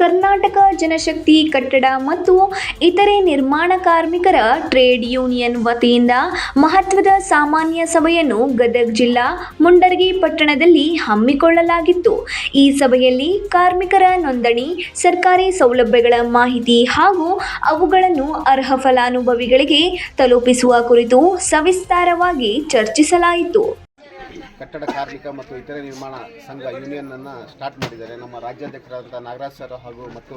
ಕರ್ನಾಟಕ ಜನಶಕ್ತಿ ಕಟ್ಟಡ ಮತ್ತು ಇತರೆ ನಿರ್ಮಾಣ ಕಾರ್ಮಿಕರ ಟ್ರೇಡ್ ಯೂನಿಯನ್ ವತಿಯಿಂದ ಮಹತ್ವದ ಸಾಮಾನ್ಯ ಸಭೆಯನ್ನು ಗದಗ ಜಿಲ್ಲಾ ಮುಂಡರಗಿ ಪಟ್ಟಣದಲ್ಲಿ ಹಮ್ಮಿಕೊಳ್ಳಲಾಗಿತ್ತು. ಈ ಸಭೆಯಲ್ಲಿ ಕಾರ್ಮಿಕರ ನೋಂದಣಿ, ಸರ್ಕಾರಿ ಸೌಲಭ್ಯಗಳ ಮಾಹಿತಿ ಹಾಗೂ ಅವುಗಳನ್ನು ಅರ್ಹ ಫಲಾನುಭವಿಗಳಿಗೆ ತಲುಪಿಸುವ ಕುರಿತು ಸವಿಸ್ತಾರವಾಗಿ ಚರ್ಚಿಸಲಾಯಿತು. ಕಟ್ಟಡ ಕಾರ್ಮಿಕ ಮತ್ತು ಇತರೆ ನಿರ್ಮಾಣ ಸಂಘ ಯೂನಿಯನ್ನನ್ನು ಸ್ಟಾರ್ಟ್ ಮಾಡಿದ್ದಾರೆ. ನಮ್ಮ ರಾಜ್ಯಾಧ್ಯಕ್ಷರಾದಂಥ ನಾಗರಾಜ್ ಸರ್ ಹಾಗೂ ಮತ್ತು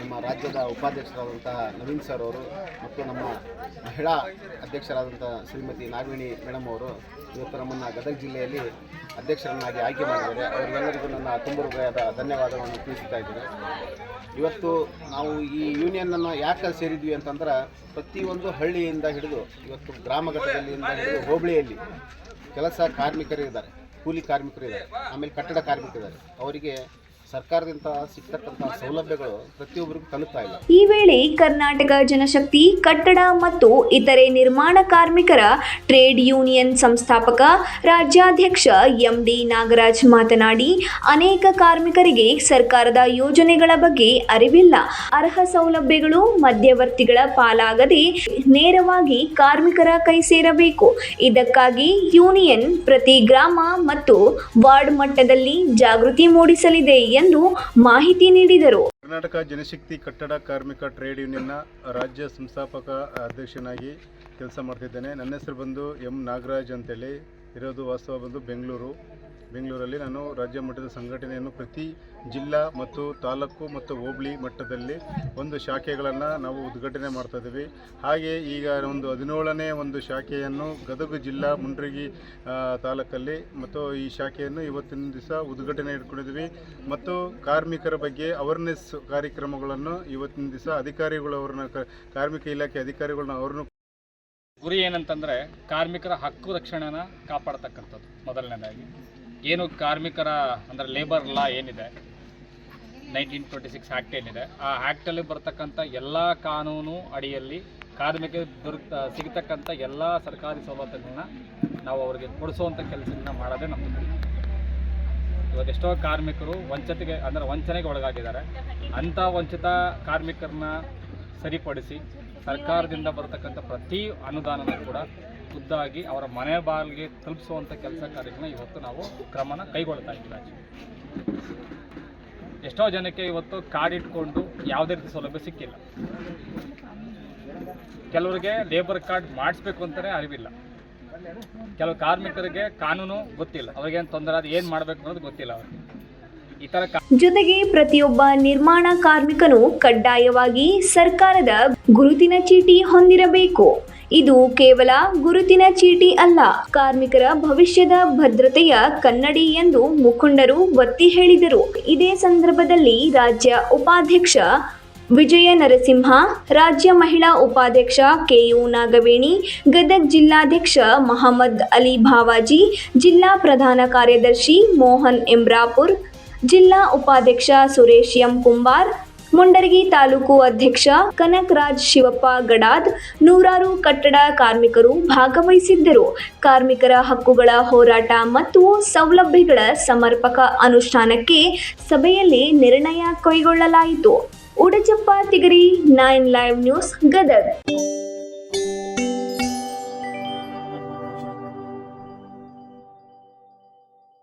ನಮ್ಮ ರಾಜ್ಯದ ಉಪಾಧ್ಯಕ್ಷರಾದಂತಹ ನವೀನ್ ಸರ್ ಅವರು ಮತ್ತು ನಮ್ಮ ಮಹಿಳಾ ಅಧ್ಯಕ್ಷರಾದಂಥ ಶ್ರೀಮತಿ ನಾಗವೇಣಿ ಮೇಡಮ್ ಅವರು ಇವತ್ತು ನಮ್ಮನ್ನು ಗದಗ ಜಿಲ್ಲೆಯಲ್ಲಿ ಅಧ್ಯಕ್ಷರನ್ನಾಗಿ ಆಯ್ಕೆ ಮಾಡಿದ್ದಾರೆ. ಅವರಿಗೆಲ್ಲರಿಗೂ ನನ್ನ ತುಂಬ ಧನ್ಯವಾದಗಳನ್ನು ತಿಳಿಸ್ತಾ ಇದ್ದೇನೆ. ಇವತ್ತು ನಾವು ಈ ಯೂನಿಯನ್ನನ್ನು ಯಾಕೆ ಸೇರಿದ್ವಿ ಅಂತಂದ್ರೆ ಪ್ರತಿಯೊಂದು ಹಳ್ಳಿಯಿಂದ ಹಿಡಿದು ಇವತ್ತು ಗ್ರಾಮ ಹಿಡಿದು ಹೋಬಳಿಯಲ್ಲಿ ಕೆಲಸ ಕಾರ್ಮಿಕರು ಇದ್ದಾರೆ. ಕೂಲಿ ಕಾರ್ಮಿಕರು ಇದ್ದಾರೆ. ಆಮೇಲೆ ಕಟ್ಟಡ ಕಾರ್ಮಿಕರಿದ್ದಾರೆ ಅವರಿಗೆ ಸರ್ಕಾರದಿಂದ ಸಿಗ್ತಕ್ಕಂತಹ ಸೌಲಭ್ಯಗಳು ಪ್ರತಿಯೊಬ್ಬರಿಗೂ ತಲುಪ್ತಾ ಇಲ್ಲ. ಈ ವೇಳೆ ಕರ್ನಾಟಕ ಜನಶಕ್ತಿ, ಕಟ್ಟಡ ಮತ್ತು ಇತರೆ ನಿರ್ಮಾಣ ಕಾರ್ಮಿಕರ ಟ್ರೇಡ್ ಯೂನಿಯನ್ ಸಂಸ್ಥಾಪಕ ರಾಜ್ಯಾಧ್ಯಕ್ಷ ಎಂಡಿ ನಾಗರಾಜ್ ಮಾತನಾಡಿ, ಅನೇಕ ಕಾರ್ಮಿಕರಿಗೆ ಸರ್ಕಾರದ ಯೋಜನೆಗಳ ಬಗ್ಗೆ ಅರಿವಿಲ್ಲ. ಅರ್ಹ ಸೌಲಭ್ಯಗಳು ಮಧ್ಯವರ್ತಿಗಳ ಪಾಲಾಗದೆ ನೇರವಾಗಿ ಕಾರ್ಮಿಕರ ಕೈ ಸೇರಬೇಕು. ಇದಕ್ಕಾಗಿ ಯೂನಿಯನ್ ಪ್ರತಿ ಗ್ರಾಮ ಮತ್ತು ವಾರ್ಡ್ ಮಟ್ಟದಲ್ಲಿ ಜಾಗೃತಿ ಮೂಡಿಸಲಿದೆ ಎಂದು ಮಾಹಿತಿ ನೀಡಿದರು. ಕರ್ನಾಟಕ ಜನಶಕ್ತಿ ಕಟ್ಟಡ ಕಾರ್ಮಿಕ ಟ್ರೇಡ್ ಯೂನಿಯನ್ನ ರಾಜ್ಯ ಸಂಸ್ಥಾಪಕ ಅಧ್ಯಕ್ಷನಾಗಿ ಕೆಲಸ ಮಾಡ್ತಿದ್ದೇನೆ. ನನ್ನ ಹೆಸರು ಬಂದು ಎಂ ನಾಗರಾಜ್ ಅಂತೇಳಿ. ಇರೋದು ವಾಸ್ತವ ಬಂದು ಬೆಂಗಳೂರು. ಬೆಂಗಳೂರಲ್ಲಿ ನಾನು ರಾಜ್ಯ ಮಟ್ಟದ ಸಂಘಟನೆಯನ್ನು ಪ್ರತಿ ಜಿಲ್ಲಾ ಮತ್ತು ತಾಲೂಕು ಮತ್ತು ಹೋಬಳಿ ಮಟ್ಟದಲ್ಲಿ ಒಂದು ಶಾಖೆಗಳನ್ನು ನಾವು ಉದ್ಘಾಟನೆ ಮಾಡ್ತಾ ಇದ್ದೀವಿ. ಹಾಗೆ ಈಗ ಒಂದು ಹದಿನೇಳನೇ ಒಂದು ಶಾಖೆಯನ್ನು ಗದಗ ಜಿಲ್ಲಾ ಮುಂಡ್ರಿಗಿ ತಾಲೂಕಲ್ಲಿ ಮತ್ತು ಈ ಶಾಖೆಯನ್ನು ಇವತ್ತಿನ ದಿವಸ ಉದ್ಘಾಟನೆ ಇಟ್ಕೊಂಡಿದ್ವಿ ಮತ್ತು ಕಾರ್ಮಿಕರ ಬಗ್ಗೆ ಅವೇರ್ನೆಸ್ ಕಾರ್ಯಕ್ರಮಗಳನ್ನು ಇವತ್ತಿನ ದಿವಸ ಅಧಿಕಾರಿಗಳು ಅವ್ರನ್ನ ಕಾರ್ಮಿಕ ಇಲಾಖೆ ಅಧಿಕಾರಿಗಳನ್ನ ಅವ್ರನ್ನು ಗುರಿ ಏನಂತಂದರೆ ಕಾರ್ಮಿಕರ ಹಕ್ಕು ರಕ್ಷಣೆನ ಕಾಪಾಡ್ತಕ್ಕಂಥದ್ದು ಮೊದಲನೇದಾಗಿ. ಏನು ಕಾರ್ಮಿಕರ ಅಂದರೆ ಲೇಬರ್ ಲಾ ಏನಿದೆ? ನೈನ್ಟೀನ್ ಟ್ವೆಂಟಿ ಸಿಕ್ಸ್ ಆ್ಯಕ್ಟ್ ಏನಿದೆ? ಆ ಆ್ಯಕ್ಟಲ್ಲಿ ಬರ್ತಕ್ಕಂಥ ಎಲ್ಲ ಕಾನೂನು ಅಡಿಯಲ್ಲಿ ಕಾರ್ಮಿಕ ದೊರಕ ಸಿಗತಕ್ಕಂಥ ಎಲ್ಲ ಸರ್ಕಾರಿ ಸವಲತ್ತುಗಳನ್ನ ನಾವು ಅವರಿಗೆ ಕೊಡಿಸುವಂಥ ಕೆಲಸಗಳನ್ನ ಮಾಡೋದೇ ನಮ್ಮ ಗುರಿ ಇವತ್ತು ಎಷ್ಟೋ ಕಾರ್ಮಿಕರು ವಂಚತೆಗೆ, ಅಂದರೆ ವಂಚನೆಗೆ ಒಳಗಾಗಿದ್ದಾರೆ. ಅಂಥ ವಂಚಿತ ಕಾರ್ಮಿಕರನ್ನ ಸರಿಪಡಿಸಿ ಸರ್ಕಾರದಿಂದ ಬರತಕ್ಕಂಥ ಪ್ರತಿ ಅನುದಾನನ ಕೂಡ ಖುದ್ದಾಗಿ ಅವರ ಮನೆ ಬಾಗಿಲಿಗೆ ತಲುಪಿಸುವಂಥ ಕೆಲಸ ಕಾರ್ಯಗಳನ್ನ ಇವತ್ತು ನಾವು ಕ್ರಮನ ಕೈಗೊಳ್ತಾ ಇದ್ದೀವಿ ಎಷ್ಟೋ ಜನಕ್ಕೆ ಇವತ್ತು ಕಾರ್ಡ್ ಇಟ್ಕೊಂಡು ಯಾವುದೇ ರೀತಿ ಸೌಲಭ್ಯ ಸಿಕ್ಕಿಲ್ಲ. ಕೆಲವರಿಗೆ ಲೇಬರ್ ಕಾರ್ಡ್ ಮಾಡಿಸ್ಬೇಕು ಅಂತಲೇ ಅರಿವಿಲ್ಲ. ಕೆಲವು ಕಾರ್ಮಿಕರಿಗೆ ಕಾನೂನು ಗೊತ್ತಿಲ್ಲ. ಅವ್ರಿಗೇನು ತೊಂದರೆ ಅದು ಏನು ಮಾಡಬೇಕು ಅನ್ನೋದು ಗೊತ್ತಿಲ್ಲ ಅವ್ರಿಗೆ. ಜೊತೆಗೆ ಪ್ರತಿಯೊಬ್ಬ ನಿರ್ಮಾಣ ಕಾರ್ಮಿಕನು ಕಡ್ಡಾಯವಾಗಿ ಸರ್ಕಾರದ ಗುರುತಿನ ಚೀಟಿ ಹೊಂದಿರಬೇಕು. ಇದು ಕೇವಲ ಗುರುತಿನ ಚೀಟಿ ಅಲ್ಲ. ಕಾರ್ಮಿಕರ ಭವಿಷ್ಯದ ಭದ್ರತೆಯ ಕನ್ನಡಿ ಎಂದು ಮುಖಂಡರು ಒತ್ತಿ ಹೇಳಿದರು. ಇದೇ ಸಂದರ್ಭದಲ್ಲಿ ರಾಜ್ಯ ಉಪಾಧ್ಯಕ್ಷ ವಿಜಯ ನರಸಿಂಹ, ರಾಜ್ಯ ಮಹಿಳಾ ಉಪಾಧ್ಯಕ್ಷ ಕೆಯು ನಾಗವೇಣಿ, ಗದಗ್ ಜಿಲ್ಲಾಧ್ಯಕ್ಷ ಮಹಮ್ಮದ್ ಅಲಿ ಭಾವಾಜಿ, ಜಿಲ್ಲಾ ಪ್ರಧಾನ ಕಾರ್ಯದರ್ಶಿ ಮೋಹನ್ ಎಂಬ್ರಾಪುರ್ ಜಿಲ್ಲಾ ಉಪಾಧ್ಯಕ್ಷ ಸುರೇಶ್ ಎಂ ಕುಂಬಾರ್ ಮುಂಡರಗಿ ತಾಲೂಕು ಅಧ್ಯಕ್ಷ ಕನಕರಾಜ್ ಶಿವಪ್ಪ ಗಡಾದ್ ನೂರಾರು ಕಟ್ಟಡ ಕಾರ್ಮಿಕರು ಭಾಗವಹಿಸಿದ್ದರು. ಕಾರ್ಮಿಕರ ಹಕ್ಕುಗಳ ಹೋರಾಟ ಮತ್ತು ಸೌಲಭ್ಯಗಳ ಸಮರ್ಪಕ ಅನುಷ್ಠಾನಕ್ಕೆ ಸಭೆಯಲ್ಲಿ ನಿರ್ಣಯ ಕೈಗೊಳ್ಳಲಾಯಿತು. Udachappa Tigari, nine live news, Gadag.